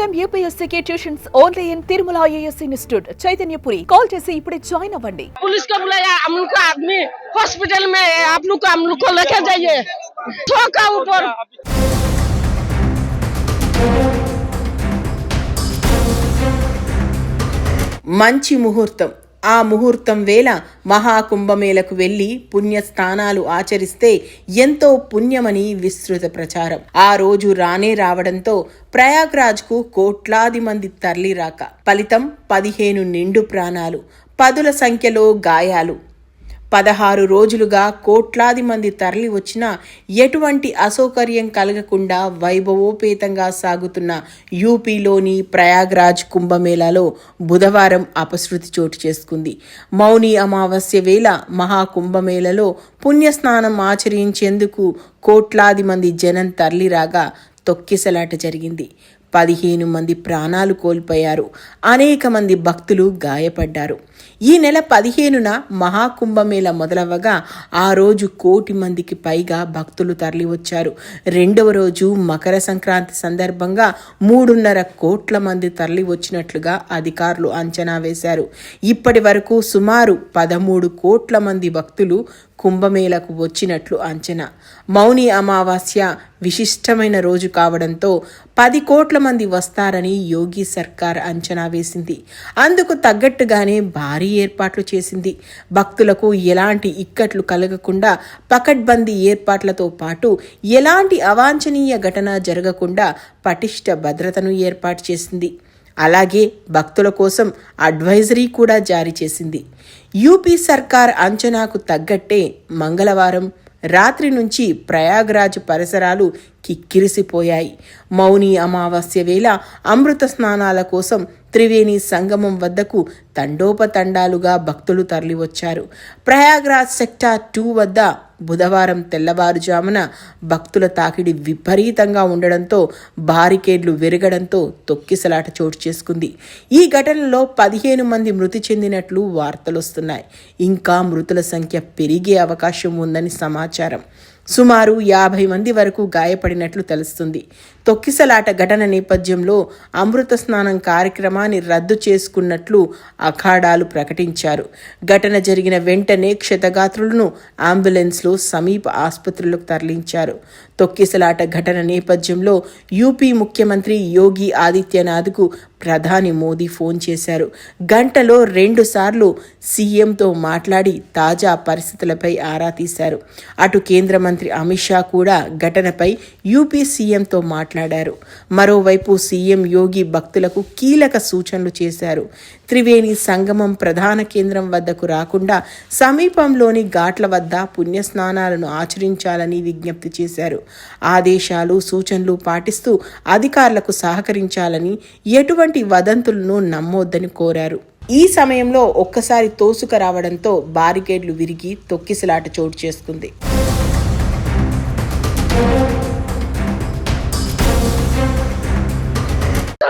Time యూపీఎస్సీకి tuitions only in Tirumala IAS institute Chaitanyapuri call చేసి ఇప్పుడే join అవ్వండి police को बुलाया हम लोग का आदमी हॉस्पिटल में है आप लोग को हम लोग को लेके जाइए ठोका ऊपर మంచి ముహూర్తం ఆ ముహూర్తం వేళ మహాకుంభమేళకు వెళ్ళి పుణ్యస్థానాలు ఆచరిస్తే ఎంతో పుణ్యమని విస్తృత ప్రచారం. ఆ రోజు రానే రావడంతో ప్రయాగ్రాజ్కు కోట్లాది మంది తరలిరాక. ఫలితం పదిహేను నిండు ప్రాణాలు పదుల సంఖ్యలో గాయాలు. పదహారు రోజులుగా కోట్లాది మంది తరలి వచ్చిన ఎటువంటి అసౌకర్యం కలగకుండా వైభవోపేతంగా సాగుతున్న యూపీలోని ప్రయాగ్రాజ్ కుంభమేళాలో బుధవారం అపశృతి చోటు చేసుకుంది. మౌని అమావాస్య వేళ మహాకుంభమేళలో పుణ్యస్నానం ఆచరించేందుకు కోట్లాది మంది జనం తరలిరాగా తొక్కిసలాట జరిగింది. పదిహేను మంది ప్రాణాలు కోల్పోయారు. అనేక మంది భక్తులు గాయపడ్డారు. ఈ నెల పదిహేనున మహాకుంభమేళ మొదలవ్వగా ఆ రోజు కోటి మందికి పైగా భక్తులు తరలివచ్చారు. రెండవ రోజు మకర సంక్రాంతి సందర్భంగా మూడున్నర కోట్ల మంది తరలి వచ్చినట్లుగా అధికారులు అంచనా వేశారు. ఇప్పటి వరకు సుమారు పదమూడు కోట్ల మంది భక్తులు కుంభమేళకు వచ్చినట్లు అంచనా. మౌని అమావాస్య విశిష్టమైన రోజు కావడంతో పది కోట్ల మంది వస్తారని యోగి సర్కార్ అంచనా వేసింది. అందుకు తగ్గట్టుగానే భారీ భారీ ఏర్పాట్లు చేసింది. భక్తులకు ఎలాంటి ఇక్కట్లు కలగకుండా పకడ్బందీ ఏర్పాట్లతో పాటు ఎలాంటి అవాంఛనీయ ఘటన జరగకుండా పటిష్ట భద్రతను ఏర్పాటు చేసింది. అలాగే భక్తుల కోసం అడ్వైజరీ కూడా జారీ చేసింది. యూపీ సర్కార్ అంచనాకు తగ్గట్టే మంగళవారం రాత్రి నుంచి ప్రయాగ్రాజ్ పరిసరాలు కిక్కిరిసిపోయాయి. మౌని అమావాస్య వేళ అమృత స్నానాల కోసం త్రివేణి సంగమం వద్దకు తండోపతండాలుగా భక్తులు తరలివచ్చారు. ప్రయాగ్రాజ్ సెక్టార్ టూ వద్ద బుధవారం తెల్లవారుజామున భక్తుల తాకిడి విపరీతంగా ఉండడంతో బారికేడ్లు విరగడంతో తొక్కిసలాట చోటు చేసుకుంది. ఈ ఘటనలో పదిహేను మంది మృతి చెందినట్లు వార్తలొస్తున్నాయి. ఇంకా మృతుల సంఖ్య పెరిగే అవకాశం ఉందని సమాచారం. సుమారు యాభై మంది వరకు గాయపడినట్లు తెలుస్తుంది. తొక్కిసలాట ఘటన నేపథ్యంలో అమృత స్నానం కార్యక్రమాన్ని రద్దు చేసుకున్నట్లు అఖాడాలు ప్రకటించారు. ఘటన జరిగిన వెంటనే క్షతగాత్రులను అంబులెన్స్లో సమీప ఆసుపత్రులకు తరలించారు. తొక్కిసలాట ఘటన నేపథ్యంలో యూపీ ముఖ్యమంత్రి యోగి ఆదిత్యనాథ్కు ప్రధాని మోదీ ఫోన్ చేశారు. గంటలో రెండుసార్లు సీఎంతో మాట్లాడి తాజా పరిస్థితులపై ఆరా తీశారు. అటు కేంద్ర మంత్రి అమిత్ షా కూడా ఘటనపై యూపీ సీఎంతో మాట్లాడారు. మరోవైపు సీఎం యోగి భక్తులకు కీలక సూచనలు చేశారు. త్రివేణి సంగమం ప్రధాన కేంద్రం వద్దకు రాకుండా సమీపంలోని ఘాట్ల వద్ద పుణ్యస్నానాలను ఆచరించాలని విజ్ఞప్తి చేశారు. ఆదేశాలు సూచనలు పాటిస్తూ అధికారులకు సహకరించాలని ఎటువంటి వదంతులను నమ్మొద్దని కోరారు ఈ సమయంలో ఒక్కసారి తోసుక రావడంతో బారికేడ్లు విరిగి తొక్కిసలాట చోటు చేసుకుంది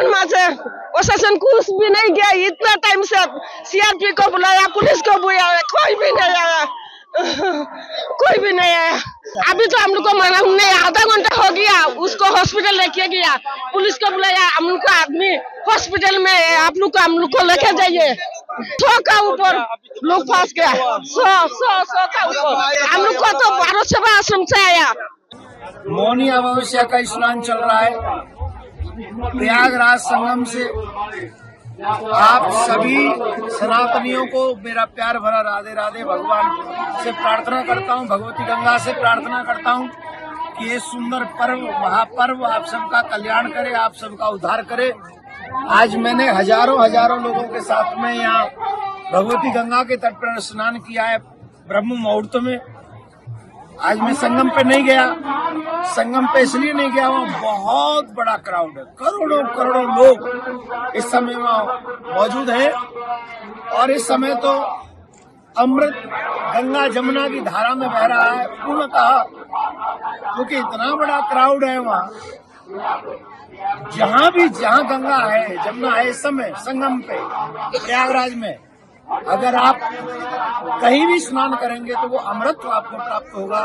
वहाँ से प्रशासन कुछ भी नहीं गया इतना टाइम से सीआरपी को बुलाया पुलिस को बुलाया कोई भी नहीं आया कोई भी नहीं आया अभी तो हम लोग को मना नहीं आधा घंटा हो गया उसको हॉस्पिटल लेके गया पुलिस को बुलाया, हम लोग का आदमी हॉस्पिटल में आप लोग को, हम लोग को लेके जाइए। ठोका ऊपर लोग फंस गया। सौ सौ सौ का ऊपर। हम लोग को तो बारह सेवा आश्रम से आया। मौनी अमावस्या का स्नान चल रहा है। प्रयागराज संगम से आप सभी सनातनियों को मेरा प्यार भरा राधे राधे, भगवान से प्रार्थना करता हूँ, भगवती गंगा से प्रार्थना करता हूँ। कि ये सुंदर पर्व, महापर्व आप सबका कल्याण करे, आप सबका उद्धार करे। आज मैंने हज़ारों हज़ारों लोगों के साथ में यहाँ भगवती गंगा के तट पर स्नान किया है ब्रह्म मुहूर्त में। आज मैं संगम पे नहीं गया, संगम पे इसलिए नहीं गया, वहाँ बहुत बड़ा क्राउड है। करोड़ों करोड़ों लोग इस समय वहाँ मौजूद है। और इस समय तो अमृत गंगा जमुना की धारा में बह रहा है। पूर्णतः क्योंकि इतना बड़ा क्राउड है वहाँ। जहाँ भी, जहाँ गंगा है जमुना है इस समय, संगम पे, प्रयागराज में, अगर आप कहीं भी स्नान करेंगे तो वो अमृत आपको प्राप्त होगा।